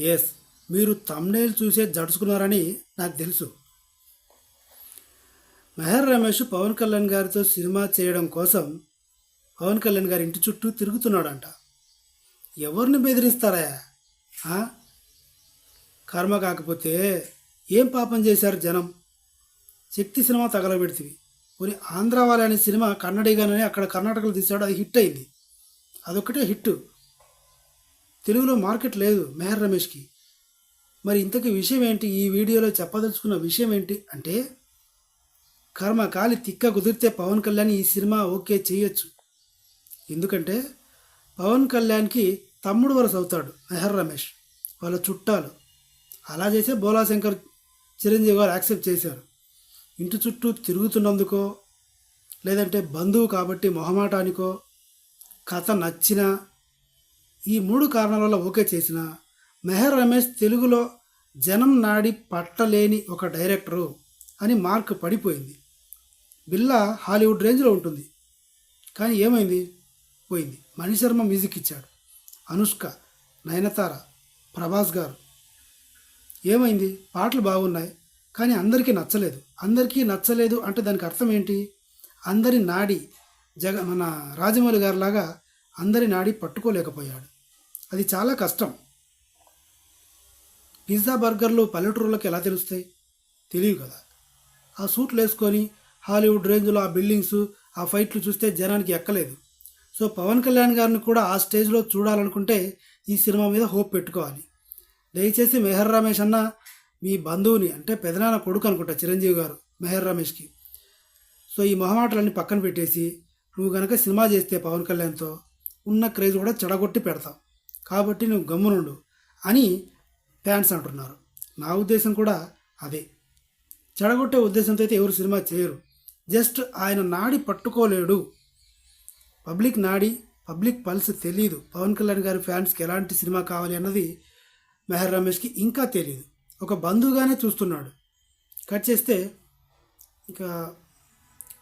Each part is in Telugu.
ఎస్ మీరు తమ్నేల్ చూసే జడుచుకున్నారని నాకు తెలుసు. మెహర్ రమేష్ పవన్ కళ్యాణ్ గారితో సినిమా చేయడం కోసం పవన్ కళ్యాణ్ గారి ఇంటి చుట్టూ తిరుగుతున్నాడంట. ఎవరిని బెదిరిస్తారా? కర్మ కాకపోతే ఏం పాపం చేశారు జనం? శక్తి సినిమా తగలబెడితివి. పోనీ ఆంధ్ర అనే సినిమా కన్నడిగానే అక్కడ కర్ణాటకలో తీశాడు అది హిట్ అయింది. అదొక్కటే హిట్. తెలుగులో మార్కెట్ లేదు మెహర్ రమేష్కి. మరి ఇంతకీ విషయం ఏంటి? ఈ వీడియోలో చెప్పదలుచుకున్న విషయం ఏంటి అంటే కర్మ కాలి తిక్క కుదిరితే పవన్ కళ్యాణ్ ఈ సినిమా ఓకే చేయొచ్చు. ఎందుకంటే పవన్ కళ్యాణ్కి తమ్ముడు వరస అవుతాడు మెహర్ రమేష్ వాళ్ళ చుట్టాలు. అలా చేసే బోలాశంకర్ చిరంజీవి గారు యాక్సెప్ట్ చేశారు. ఇంటి చుట్టూ తిరుగుతున్నందుకో లేదంటే బంధువు కాబట్టి మొహమాటానికో కథ నచ్చినా ఈ మూడు కారణాల వల్ల ఓకే చేసిన మెహర్ రమేష్ తెలుగులో జనం నాడి పట్టలేని ఒక డైరెక్టరు అని మార్క్ పడిపోయింది. బిల్లా హాలీవుడ్ రేంజ్లో ఉంటుంది. కానీ ఏమైంది? పోయింది. మణిశర్మ మ్యూజిక్ ఇచ్చాడు. అనుష్క నయనతార ప్రభాస్ గారు. ఏమైంది? పాటలు బాగున్నాయి కానీ అందరికీ నచ్చలేదు. అందరికీ నచ్చలేదు అంటే దానికి అర్థం ఏంటి? అందరి నాడి జగ మన రాజమౌళి గారిలాగా అందరి నాడి పట్టుకోలేకపోయాడు. అది చాలా కష్టం. పిజ్జా బర్గర్లు పల్లెటూరులకు ఎలా తెలుస్తాయి? తెలియదు కదా. ఆ సూట్లు వేసుకొని హాలీవుడ్ రేంజ్లో ఆ బిల్డింగ్స్ ఆ ఫైట్లు చూస్తే జనానికి ఎక్కలేదు. సో పవన్ కళ్యాణ్ గారిని కూడా ఆ స్టేజ్లో చూడాలనుకుంటే ఈ సినిమా మీద హోప్ పెట్టుకోవాలి. దయచేసి మెహర్ రమేష్ అన్న మీ బంధువుని అంటే పెదనాన్న కొడుకు అనుకుంటా చిరంజీవి గారు మెహర్ రమేష్కి. సో ఈ మొహమాటలన్నీ పక్కన పెట్టేసి నువ్వు కనుక సినిమా చేస్తే పవన్ కళ్యాణ్తో ఉన్న క్రేజ్ కూడా చెడగొట్టి పెడతాం కాబట్టి నువ్వు గమ్మునుండు అని ఫ్యాన్స్ అంటున్నారు. నా ఉద్దేశం కూడా అదే. చెడగొట్టే ఉద్దేశంతో అయితే ఎవరు సినిమా చేయరు. జస్ట్ ఆయన నాడి పట్టుకోలేడు. పబ్లిక్ నాడి పబ్లిక్ పల్స్ తెలియదు పవన్ కళ్యాణ్ గారి ఫ్యాన్స్కి ఎలాంటి సినిమా కావాలి అన్నది మెహర్ రమేష్కి ఇంకా తెలియదు ఒక బంధువుగానే చూస్తున్నాడు. కట్ చేస్తే ఇంకా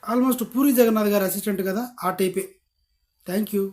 ఆల్మోస్ట్ పూరి జగన్నాథ్ గారి అసిస్టెంట్ కదా ఆ టైపే. Thank you.